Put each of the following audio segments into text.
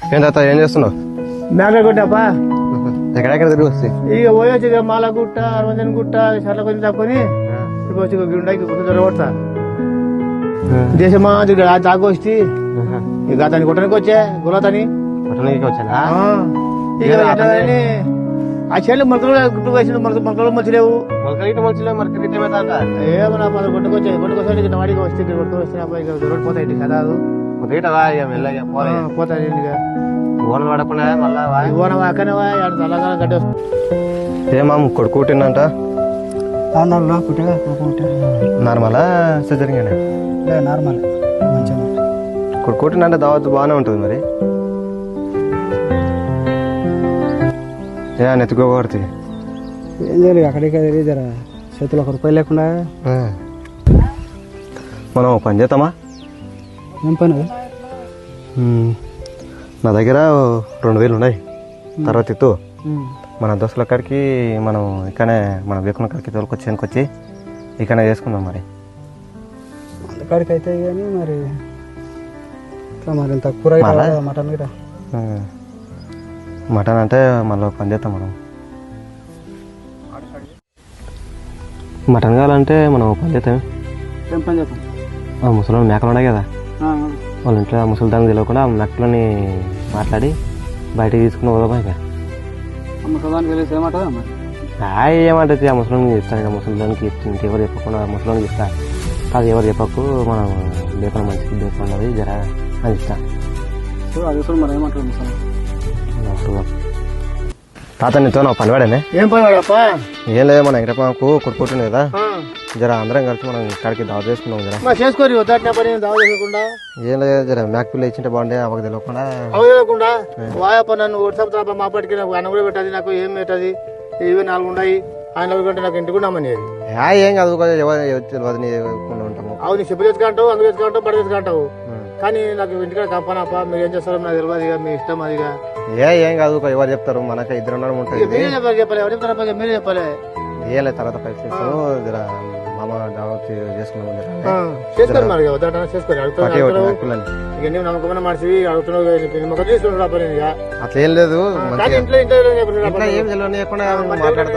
ఏం తాత ఏం చేస్తున్నావు? మేకగుట్టప్ప ఎక్కడెక్కడ తిరిగి వస్తాయి? ఇక పోయొచ్చు ఇక మాలగుట్ట అరవంజన్ గుట్ట చల్ల కొంచెం తప్పుకొని ఇప్పుడు వచ్చి గుండెకి కొంచెం దొరకొడతా దేశమా తాగొచ్చి ఇక అతని కొట్టడానికి వచ్చే? గులతని ఇక ఎట్లని ఆ చెల్లి మొలకలు గుట్టు వేసిన మొలక మొలకలు మంచిలేవు మొలకలిట మొలచలే మరి క్రికెట్ ఏమన్నా వాడికి వస్తే ఇక్కడ పోతాయి ఇంటికి కదా కొద్దిగా ఇక మెల్లగా పోలే. ఓనలు పడకుండా మళ్ళా గడ్డి ఏమా నార్మల్ పుట్టగా పుట్టే. నార్మలా నార్మల్ మంచిగా. దావత్ బాగానే ఉంటుంది మరి. ఏ నెత్తుకోకూడదు ఏం చేయాలి అక్కడికి జర. చేతిలో ఒక రూపాయి లేకుండా. మనం పని చేద్దామా? ఏం పని అది? నా దగ్గర రెండు వేలు ఉన్నాయి. తర్వాత ఇత్తు. ఉమ్. మన దోస్తుల కాడికి మనం ఇక్కడనే మన వేకున్న కాడికి తోలుకొచ్చి వెనుకొచ్చి ఇక్కడనే చేసుకుందాం మరి. అయితే కానీ మరి ఇట్లా మరి ఇంత కూర మటన్. మటన్ అంటే మళ్ళీ పని చేద్దాం మనం. మటన్ కావాలంటే మనం పని ఏం పని ఆ ముసలి మేకలు ఉన్నాయి కదా. వాళ్ళ ఇంట్లో ఆ ముసలి దానికి తెలియకుండా మేకలని మాట్లాడి బయటికి తీసుకుని పోదాం ఇక. వెళ్ళేసి ఏమంటుందా మరి? హాయ్ ఏమంటుంది ఆ ముసలికి ఇస్తాను ఇక. ముసలిదానికి ఇంకెవరు చెప్పకుండా ఆ ముసలికి ఇస్తా కాదు ఎవరు చెప్పకు మనం లేకుండా మంచిగా లేకుండా జర అని ఇస్తా అది మరి ఏమంటారు ముసలి తాత నీతో నా పని వాడేనే ఏం పని వాడప్ప ఏం లేదు మన వెంకటప్పకు కొట్టుకుంటుంది కదా. జర అందరం కలిసి మనం ఇక్కడికి దావ చేసుకున్నాం జర. చేసుకోరు ఏం లేదు జర మ్యాక్ పిల్ల ఇచ్చింటే బాగుండే అవకు తెలియకుండా. వాయప్ప నన్ను వాట్సాప్ తప్ప మా పట్టుకి నాకు అన్నం కూడా పెట్టదు నాకు ఏం పెట్టదు? ఇవి నాలుగు ఉన్నాయి ఆయన కంటే నాకు ఇంటికి ఉన్నామని యా ఏం కాదు తెలియదు నీ ఉంటాము. అవు నీ చెప్పు తెచ్చుకుంటావు అందుకు తెచ్చుకుంటావు బడ తెచ్చుకుంటావు ఉం. కానీ నాకు ఇంటికాడ కంపనప్ప మీరు ఏం చేస్తారో నాకు తెలియదు మీ ఇష్టం అదిగా ఏ ఏం కాదు ఎవరు చెప్తారు? మనకి ఇద్దరు ఉండడం ఉంటుంది. ఏం లేదు తర్వాత జర మామ దావత్ చేసుకున్నాం మరి అడుగుతున్నావు మ్యాక్ పిల్లని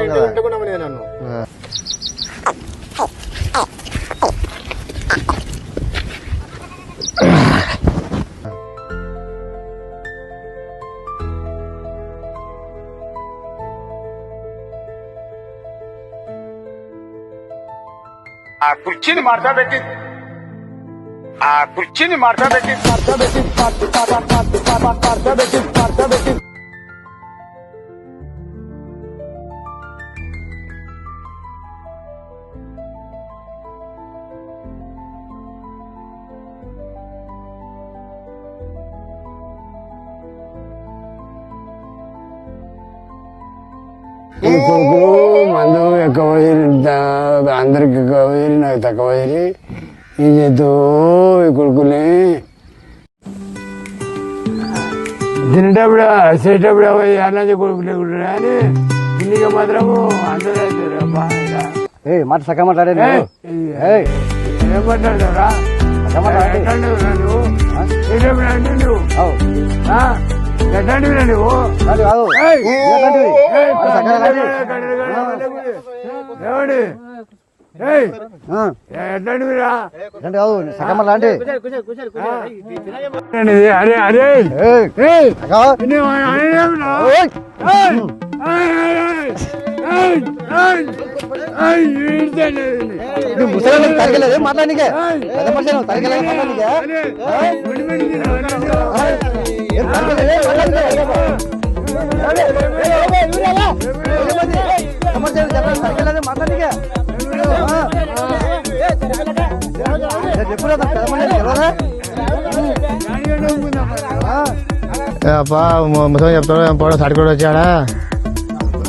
ఇక. నువ్వు A Pulcini Marta Betit. A Pulcini Marta Betit. Marta Betit. Marta Betit. Marta Betit. Marta Betit. Oh, మందు ఎక్కువ అందరికి ఎక్కువ పోయి నాకు తక్కువ పోయి ఏం చేద్దు ఈ కొడుకుని తినేటప్పుడు చేసేటప్పుడు అన్నది కొడుకు లేకుండా అని తిండిగా మాత్రము అందరూ. ఏ మాట సగం మాట్లాడే ఏం ఎట్లాంటివిరా నువ్వు నువ్వు ఏమండి ఎట్లాంటివిరా ఎట్లాంటి కాదు సగం మాట్లాడి ఏంటిది? అరే అరే ఏయ్, ఏయ్ సగం. నువ్వు అనేదేమిరా? ఏయ్. ఏయ్! ఏయ్, ఏయ్, ఏయ్! ఏయ్, ఏయ్! ఏయ్, ఈడ్చేయండి. నువ్వు ముసలి తరగలేదు మాట్లాడికే ఏయ్! పెద్ద మనిషి నువ్వు తరగలేదు మాట్లాడికే అరే, గుడి మీద తిను, అన్నయ్య. ఏం తరగలేదే మాట్లాడికే ముసలి చెప్తాడు ఏం పోవడం సాటికోడు వచ్చాడా?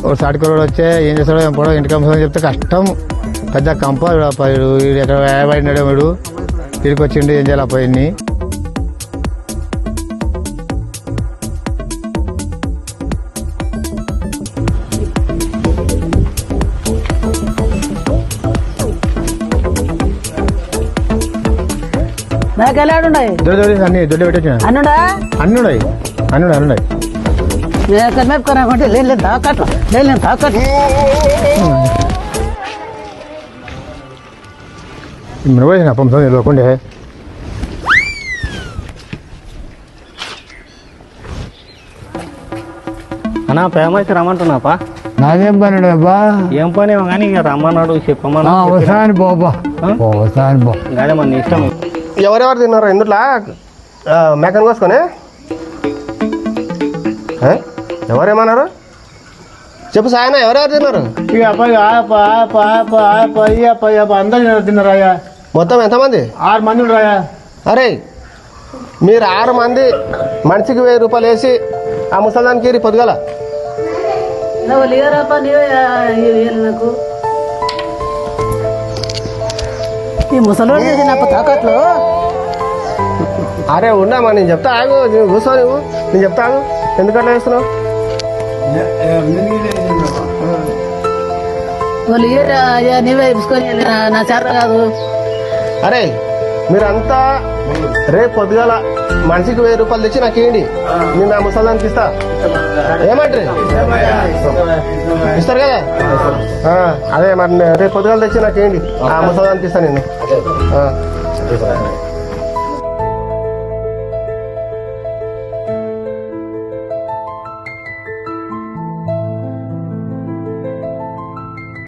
ఒక సాటికోడు వచ్చే ఏం చేస్తాడో ఏం పోవడం ఇంటికి ముసలి చెప్తే కష్టం. పెద్ద కంప వీడు ఎక్కడ వేయబడినాడు వీడు. తిరిగి వచ్చిండు ఏం చేయాలి అప్ప ఉన్నాయి దొడ్డి అన్ని దొడ్డి అన్నుడా? లేదు లేదు పంపం ప్రేమ అయితే రమ్మంటున్నాపా నాదేం పని అబ్బా. ఏం పని కానీ ఇక రమ్మన్నాడు చెప్పమన్నా వస్తాను బాబా బా గానే మన ఇష్టం ఎవరెవరు తిన్నారు? ఎందుట్లా? మేకన్ కోసుకొని? ఎవరేమన్నారు? చెప్పు సాయన ఎవరెవరు తిన్నారు? అందరు తిన్నారాయా మొత్తం ఎంతమంది? ఆరు మంది ఉన్నారాయా అరే మీరు ఆరు మంది మనిషికి వెయ్యి రూపాయలు వేసి ఆ ముసల్దానికి పొద్దుగల? నాకు ఈ ముసలోడు చేసినప్ప తాకట్లు? అరే ఉన్నామా? నేను చెప్తా ఆగు నువ్వు కూర్చో నువ్వు. నేను చెప్తా ఆగు. ఎందుకట్లా వేస్తున్నావు వాళ్ళు నీవే నా చేత కాదు. అరే మీరంతా రేపు పొద్దుగల మనిషికి వెయ్యి రూపాయలు తెచ్చి నాకు ఇవ్వండి నేను ఆ ముసల్దానికి ఇస్తా. ఏమంటారు? ఇస్తారు కదా? అదే మరి నే- రేపు పొద్దుగల తెచ్చి నాకు ఇవ్వండి ఆ ముసల్దానికి ఇస్తా నేను.